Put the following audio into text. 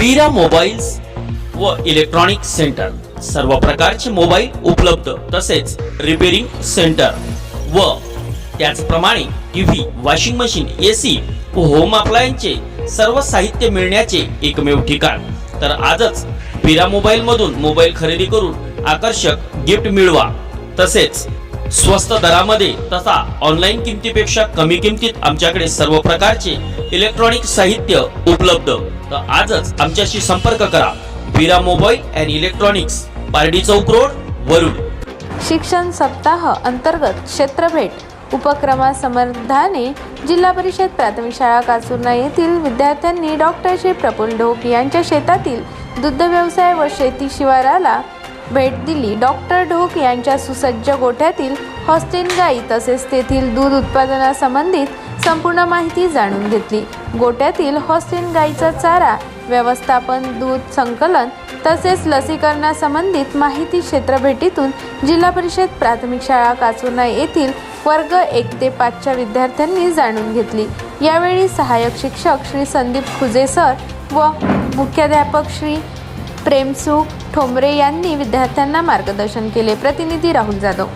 वीरा mobiles व electronic centre. सर्व प्रकारचे मोबाईल उपलब्ध तसेच रिपेरिंग सेंटर व त्याचप्रमाणे टीव्ही वॉशिंग मशीन एसी व होम अप्लायन्सचे सर्व साहित्य मिळण्याचे एकमेव ठिकाण. तर आजच वीरा मोबाईल मधून मोबाईल खरेदी करून आकर्षक गिफ्ट मिळवा. तसेच स्वस्त दरामध्ये तसा ऑनलाईन किमतीपेक्षा कमी किमतीत आमच्याकडे सर्व प्रकारचे इलेक्ट्रॉनिक साहित्य उपलब्ध. तर आजच आमच्याशी संपर्क करा. Veera mobile and electronics Pardi Chowk road Warud. शिक्षण सप्ताह अंतर्गत क्षेत्रभेट उपक्रमासमर्थाने जिल्हा परिषद प्राथमिक शाळा कासुर्ना येथील विद्यार्थ्यांनी डॉक्टर श्री प्रफुल्ल ढोक यांच्या शेतातील दुग्ध व्यवसाय व शेती शिवाराला भेट दिली. डॉक्टर ढोक यांच्या सुसज्ज गोठ्यातील हॉस्टेन गाई तसेच तेथील दूध उत्पादनासंबंधित संपूर्ण माहिती जाणून घेतली. गोठ्यातील हॉस्टेन गाईचा चारा व्यवस्थापन दूध संकलन तसेच लसीकरणासंबंधित माहिती क्षेत्रभेटीतून जिल्हा परिषद प्राथमिक शाळा काचुर्ना येथील वर्ग एक ते पाचच्या विद्यार्थ्यांनी जाणून घेतली. यावेळी सहाय्यक शिक्षक श्री संदीप खुजे सर व मुख्याध्यापक श्री प्रेमसुख ठोंबरे यांनी विद्यार्थ्यांना मार्गदर्शन केले. प्रतिनिधी राहुल जाधव.